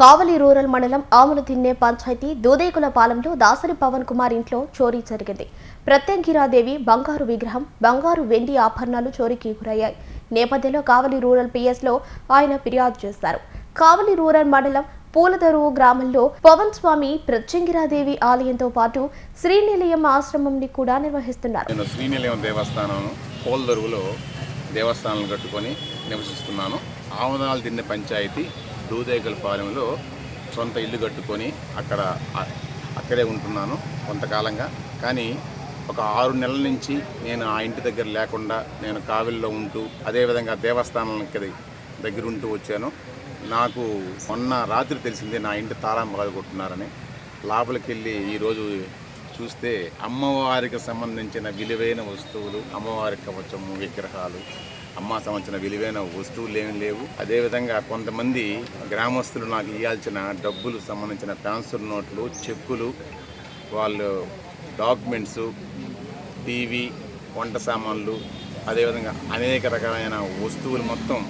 కావలి rural మండలం ఆములు తిన్నే పంచాయతీ దూదేకుల పాలెంలో దాసరి పవన్ కుమార్ ఇంట్లో చోరీ జరిగింది. ప్రత్యంగిరాదేవి బంగారు విగ్రహం బంగారు వెండి ఆభరణాలు చోరీకి గురయ్యాయి. నేపథ్యంలో కావలి రూరల్ పిఎస్లో ఆయన ఫిర్యాదు చేశారు. కావలి రూరల్ మండలం పూలదరువు గ్రామంలో పవన్ స్వామి ప్రత్యంగిరాదేవి ఆలయంతో పాటు శ్రీనిలయం ఆశ్రమంని కూడా నిర్వహిస్తున్నారు. శ్రీనిలయం దేవస్థానం పూలదరువులో దేవస్థానం కట్టుకొని నివసిస్తున్నాను. ఆముదాలు తిన్న పంచాయతీ దూదేగలపాలెంలో సొంత ఇల్లు కట్టుకొని అక్కడ అక్కడే ఉంటున్నాను కొంతకాలంగా. కానీ ఒక ఆరు నెలల నుంచి నేను ఆ ఇంటి దగ్గర లేకుండా నేను కావిల్లో ఉంటూ అదేవిధంగా దేవస్థానానికి దగ్గర ఉంటూ వచ్చాను. నాకు మొన్న రాత్రి తెలిసింది నా ఇంటి తాళం బాదుకుంటున్నారని లోపలికి వెళ్ళి ఈరోజు చూస్తే అమ్మవారికి సంబంధించిన విలువైన వస్తువులు అమ్మవారి కవచము విగ్రహాలు అమ్మ సంబంధించిన విలువైన వస్తువులు ఏమి లేవు. అదేవిధంగా కొంతమంది గ్రామస్తులు నాకు ఇవ్వాల్సిన డబ్బులు సంబంధించిన ట్రాన్స్ఫర్ నోట్లు చెక్కులు వాళ్ళు డాక్యుమెంట్స్ టీవీ వంట సామాన్లు అదేవిధంగా అనేక రకమైన వస్తువులు మొత్తం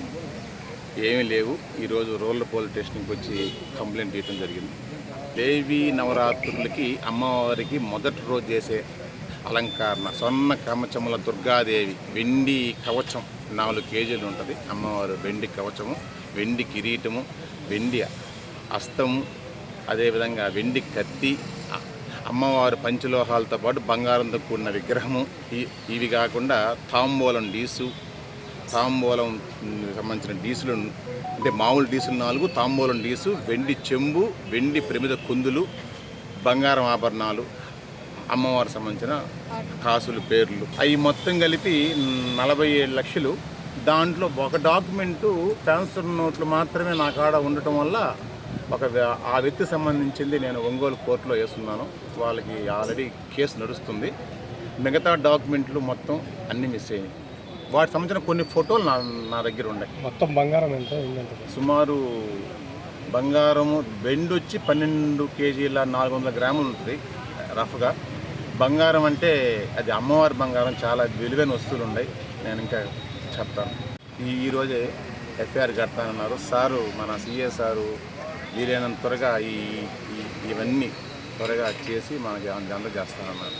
ఏమీ లేవు. ఈరోజు రూరల్ పోలీస్ స్టేషన్కి వచ్చి కంప్లైంట్ ఇవ్వడం జరిగింది. దేవి నవరాత్రులకి అమ్మవారికి మొదటి రోజు చేసే అలంకరణ స్వర్ణ కవచముల దుర్గాదేవి వెండి కవచం. నాలుగు కేజీలు ఉంటుంది. అమ్మవారు వెండి కవచము వెండి కిరీటము వెండి అస్తము అదేవిధంగా వెండి కత్తి అమ్మవారు పంచలోహాలతో పాటు బంగారంతో కూడిన విగ్రహము ఈ- ఇవి కాకుండా తాంబూలం డీసు తాంబూలం సంబంధించిన డీసులు అంటే మామూలు డీసులు నాలుగు తాంబూలం డీసు వెండి చెంబు వెండి ప్రమిద కుందులు బంగారం ఆభరణాలు అమ్మవారికి సంబంధించిన కాసులు పేర్లు. అవి మొత్తం కలిపి నలభై ఏడు లక్షలు. దాంట్లో ఒక డాక్యుమెంటు ట్రాన్స్ఫర్ నోట్లు మాత్రమే నా కాడ ఉండటం వల్ల ఒక ఆ వ్యక్తికి సంబంధించింది నేను ఒంగోలు కోర్టులో వేస్తున్నాను. వాళ్ళకి ఆల్రెడీ కేసు నడుస్తుంది. మిగతా డాక్యుమెంట్లు మొత్తం అన్నీ మిస్ అయినాయి. వాటికి సంబంధించిన కొన్ని ఫోటోలు నా నా దగ్గర ఉన్నాయి. మొత్తం బంగారం ఎంత? సుమారు బంగారము వెండి వచ్చి పన్నెండు కేజీల నాలుగు వందల గ్రాములు ఉంటుంది రఫ్గా. బంగారం అంటే అది అమ్మవారి బంగారం చాలా విలువైన వస్తువులు ఉన్నాయి. నేను ఇంకా చెప్తాను. ఈ ఈరోజే ఎఫ్ఐఆర్ కడతానన్నారు. సారు మన సీఏ సారు వీలైనంత త్వరగా ఈ ఈ- ఇవన్నీ త్వరగా చేసి మనకి అందజేస్తానన్నారు